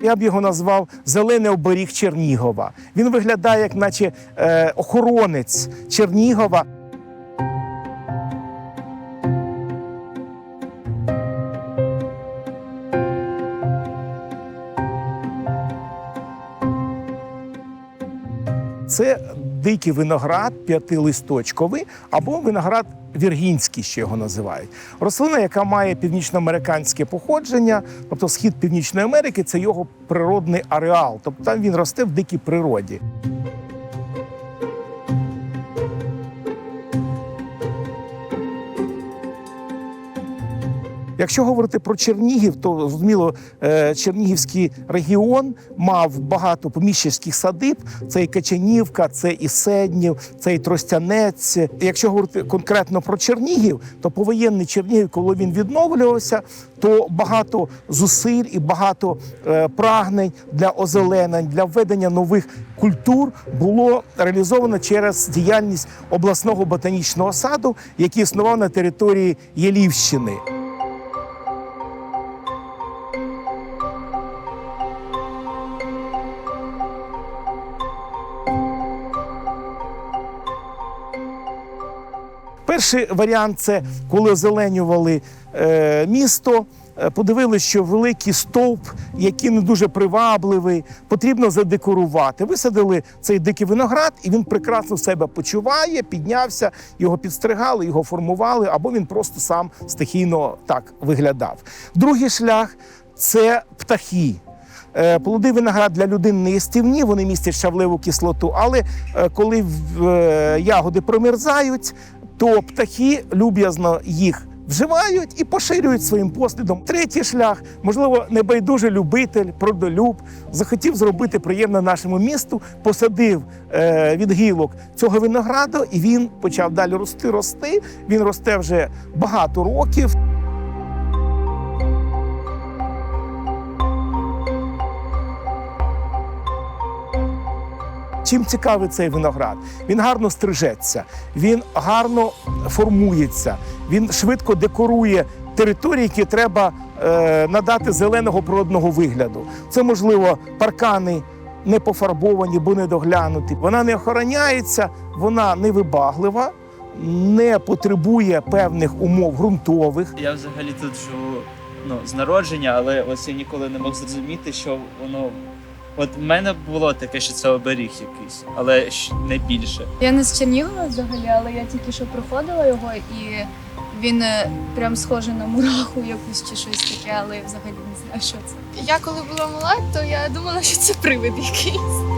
Я б його назвав зелений оберіг Чернігова. Він виглядає, як наче е, охоронець Чернігова. Це дикий виноград п'ятилисточковий або виноград віргінський, ще його називають. Рослина, яка має північноамериканське походження, тобто схід Північної Америки, це його природний ареал. Тобто там він росте в дикій природі. Якщо говорити про Чернігів, то зрозуміло, е, Чернігівський регіон мав багато поміщицьких садиб. Це і Качанівка, це і Седнів, це і Тростянець. Якщо говорити конкретно про Чернігів, то повоєнний Чернігів, коли він відновлювався, то багато зусиль і багато е, прагнень для озеленень, для введення нових культур було реалізовано через діяльність обласного ботанічного саду, який існував на території Єлівщини. Перший варіант це коли озеленювали е, місто. е, Подивилися, що великий стовп, який не дуже привабливий, потрібно задекорувати. Висадили цей дикий виноград, і він прекрасно себе почуває, піднявся, його підстригали, його формували, або він просто сам стихійно так виглядав. Другий шлях це птахи. Е, Плоди виноград для людини не їстівні, вони містять шавлеву кислоту, але коли ягоди промерзають, то птахи люб'язно їх вживають і поширюють своїм послідом. Третій шлях, можливо, небайдужий любитель, продолюб, захотів зробити приємне нашому місту, посадив е, від гілок цього винограду, і він почав далі рости, рости. Він росте вже багато років. Чим цікавий цей виноград? Він гарно стрижеться, він гарно формується, він швидко декорує території, які треба е, надати зеленого природного вигляду. Це можливо паркани не пофарбовані, бо не доглянуті. Вона не охороняється, вона невибаглива, не потребує певних умов ґрунтових. Я взагалі тут живу ну, з народження, але ось я ніколи не мог зрозуміти, що воно. От в мене було таке, що це оберіг якийсь, але не більше. Я не з Чернігова взагалі, але я тільки що проходила його, і він е, прям схожий на мураху якусь чи щось таке, але я взагалі не знаю, що це. Я коли була мала, то я думала, що це привид якийсь.